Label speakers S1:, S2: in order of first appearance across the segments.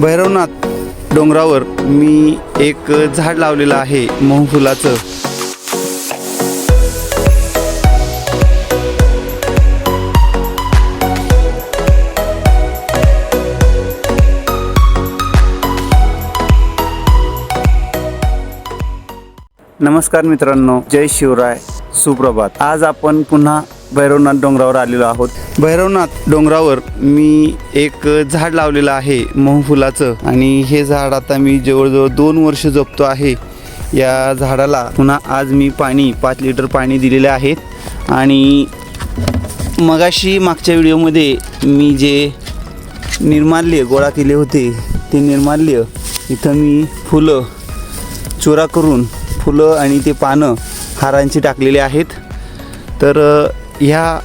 S1: भैरवनाथ डोंगरावर मी एक झाड लावलेलं आहे मोहफुलाचं नमस्कार मित्रांनो जय शिवराय सुप्रभात. आज आपण पुन्हा भैरवनाथ डोंगरावर आलेलो आहोत. भैरवनाथ डोंगरावर मी एक झाड लावलेलं आहे मोहफुलाचं. आणि हे झाड आता मी जवळजवळ दोन वर्ष जपतो आहे. या झाडाला पुन्हा आज मी पाणी पाच लिटर पाणी दिलेले आहेत आणि मगाशी मागच्या व्हिडिओमध्ये मी जे निर्माल्य गोळा केले होते ते निर्माल्य इथं मी फुलं चुरा करून फुलं आणि ते पानं हारांची टाकलेली आहेत. तर ह्या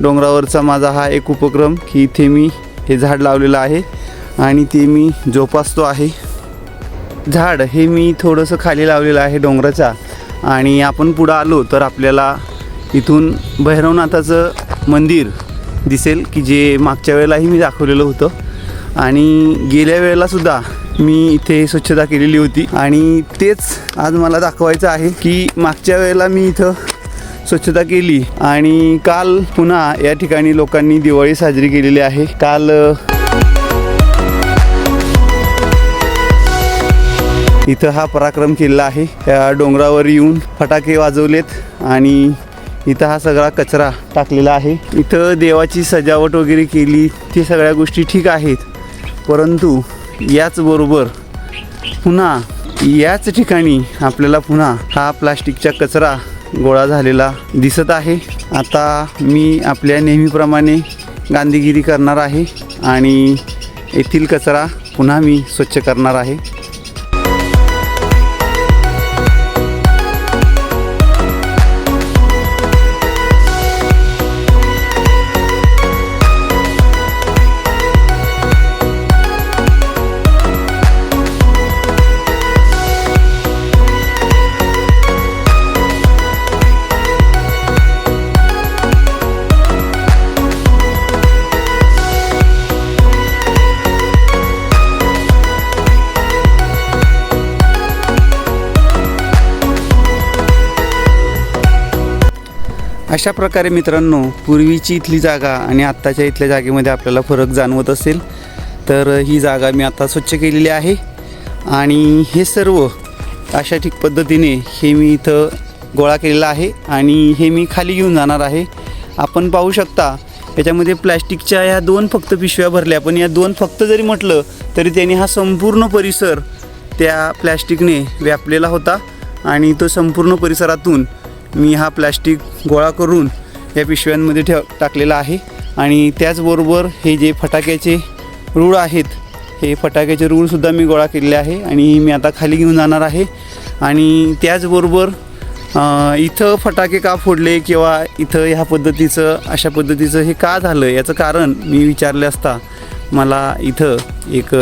S1: डोंगरावरचा माझा हा एक उपक्रम की इथे मी हे झाड लावलेलं आहे आणि ते मी जोपासतो आहे. झाड हे मी थोडंसं खाली लावलेलं आहे डोंगराच्या आणि आपण पुढं आलो तर आपल्याला इथून भैरवनाथाचं मंदिर दिसेल की जे मागच्या वेळेलाही मी दाखवलेलं होतं. आणि गेल्या वेळेलासुद्धा मी इथे स्वच्छता केलेली होती. आणि तेच आज मला दाखवायचं आहे की मागच्या वेळेला मी इथं स्वच्छता केली आणि काल पुन्हा या ठिकाणी लोकांनी दिवाळी साजरी केलेली आहे. काल इथं हा पराक्रम केलेला आहे. त्या डोंगरावर येऊन फटाके वाजवलेत आणि इथं हा सगळा कचरा टाकलेला आहे. इथं देवाची सजावट वगैरे केली ते सगळ्या गोष्टी ठीक आहेत. परंतु याचबरोबर पुन्हा याच ठिकाणी आपल्याला पुन्हा हा प्लास्टिकचा कचरा गोळा झालेला दिसत आहे. आता मी आपल्या नेहमीप्रमाणे गांधीगिरी करणार आहे आणि येथील कचरा पुन्हा मी स्वच्छ करणार आहे. अशा प्रकारे मित्रांनो पूर्वीची इथली जागा आणि आत्ताच्या इथल्या जागेमध्ये आपल्याला फरक जाणवत असेल तर ही जागा मी आता स्वच्छ केलेली आहे. आणि हे सर्व अशा ठीक पद्धतीने हे मी इथं गोळा केलेला आहे आणि हे मी खाली घेऊन जाणार आहे. आपण पाहू शकता याच्यामध्ये प्लॅस्टिकच्या ह्या दोन फक्त पिशव्या भरल्या पण या दोन फक्त जरी म्हटलं तरी त्यांनी हा संपूर्ण परिसर त्या प्लॅस्टिकने व्यापलेला होता. आणि तो संपूर्ण परिसरातून मी हा प्लॅस्टिक गोळा करून या पिशव्यांमध्ये ठेव टाकलेला आहे. आणि त्याचबरोबर हे जे फटाक्याचे रूळ आहेत हे फटाक्याचे रूळसुद्धा मी गोळा केलेले आहे आणि मी आता खाली घेऊन जाणार आहे. आणि त्याचबरोबर इथं फटाके का फोडले किंवा इथं ह्या पद्धतीचं अशा पद्धतीचं हे का झालं याचं कारण मी विचारले असता. मला इथं एक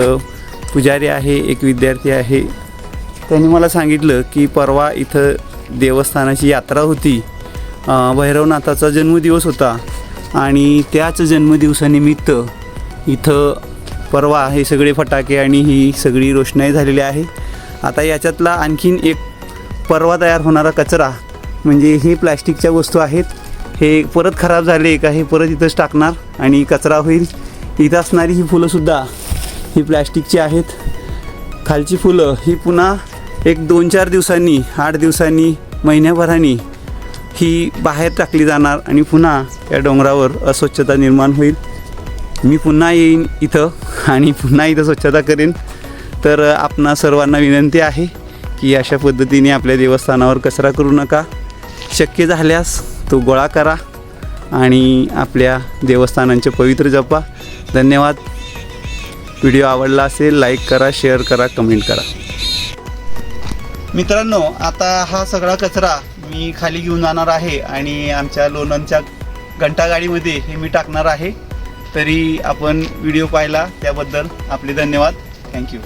S1: पुजारी आहे एक विद्यार्थी आहे. त्यांनी मला सांगितलं की परवा इथं देवस्थानाची यात्रा होती. भैरवनाथाचा जन्मदिवस होता. आणि त्याच जन्मदिवसानिमित्त इथं परवा हे सगळे फटाके आणि ही सगळी रोषणाई झालेली आहे. आता याच्यातला आणखीन एक परवा तयार होणारा कचरा म्हणजे हे प्लॅस्टिकच्या वस्तू आहेत. हे परत खराब झाले का हे परत इथंच टाकणार आणि कचरा होईल. इथं असणारी ही फुलंसुद्धा ही प्लॅस्टिकची आहेत. खालची फुलं ही पुन्हा एक दोन चार दिवसांनी आठ दिवसांनी महिन्याभराने ही बाहेर टाकली जाणार आणि पुन्हा या डोंगरावर अस्वच्छता निर्माण होईल. मी पुन्हा येईन इथं आणि पुन्हा इथं स्वच्छता करेन. तर आपणा सर्वांना विनंती आहे की अशा पद्धतीने आपल्या देवस्थानावर कचरा करू नका. शक्य झाल्यास तो गोळा करा आणि आपल्या देवस्थानांचे पवित्र जपा. धन्यवाद. व्हिडिओ आवडला असेल लाईक करा शेअर करा कमेंट करा. मित्रांनो आता हा सगळा कचरा मी खाली घेऊन जाणार आहे आणि आमच्या लोणंदच्या घंटागाडीमध्ये हे मी टाकणार आहे. तरी आपण व्हिडिओ पाहिला त्याबद्दल आपले धन्यवाद. थँक्यू